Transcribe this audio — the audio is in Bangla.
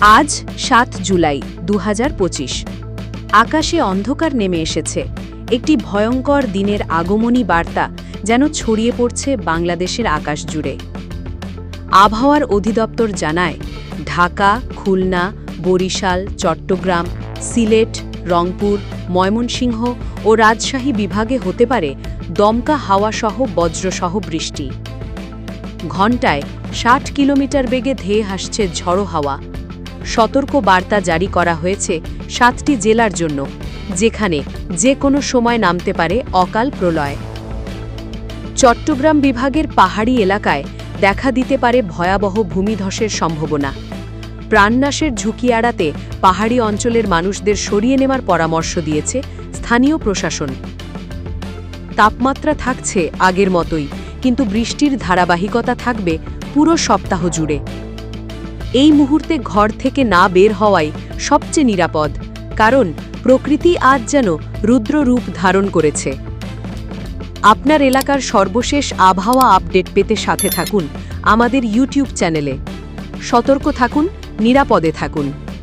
আজ সাত জুলাই দু হাজার পঁচিশ। আকাশে অন্ধকার নেমে এসেছে। একটি ভয়ঙ্কর দিনের আগমনী বার্তা যেন ছড়িয়ে পড়ছে বাংলাদেশের আকাশ জুড়ে। আবহাওয়ার অধিদপ্তর জানায়, ঢাকা, খুলনা, বরিশাল, চট্টগ্রাম, সিলেট, রংপুর, ময়মনসিংহ ও রাজশাহী বিভাগে হতে পারে দমকা হাওয়াসহ বজ্রসহ বৃষ্টি। ঘণ্টায় ষাট কিলোমিটার বেগে ধেয়ে হাসছে ঝড়ো হাওয়া। সতর্ক বার্তা জারি করা হয়েছে সাতটি জেলার জন্য, যেখানে যে কোনো সময় নামতে পারে অকাল প্রলয়। চট্টগ্রাম বিভাগের পাহাড়ি এলাকায় দেখা দিতে পারে ভয়াবহ ভূমিধসের সম্ভাবনা। প্রাণনাশের ঝুঁকি এড়াতে পাহাড়ি অঞ্চলের মানুষদের সরিয়ে নেওয়ার পরামর্শ দিয়েছে স্থানীয় প্রশাসন। তাপমাত্রা থাকছে আগের মতোই, কিন্তু বৃষ্টির ধারাবাহিকতা থাকবে পুরো সপ্তাহ জুড়ে। এই মুহূর্তে ঘর থেকে না বের হওয়াই সবচেয়ে নিরাপদ, কারণ প্রকৃতি আজ যেন রুদ্র রূপ ধারণ করেছে। আপনার এলাকার সর্বশেষ আবহাওয়া আপডেট পেতে সাথে থাকুন আমাদের ইউটিউব চ্যানেলে। সতর্ক থাকুন, নিরাপদে থাকুন।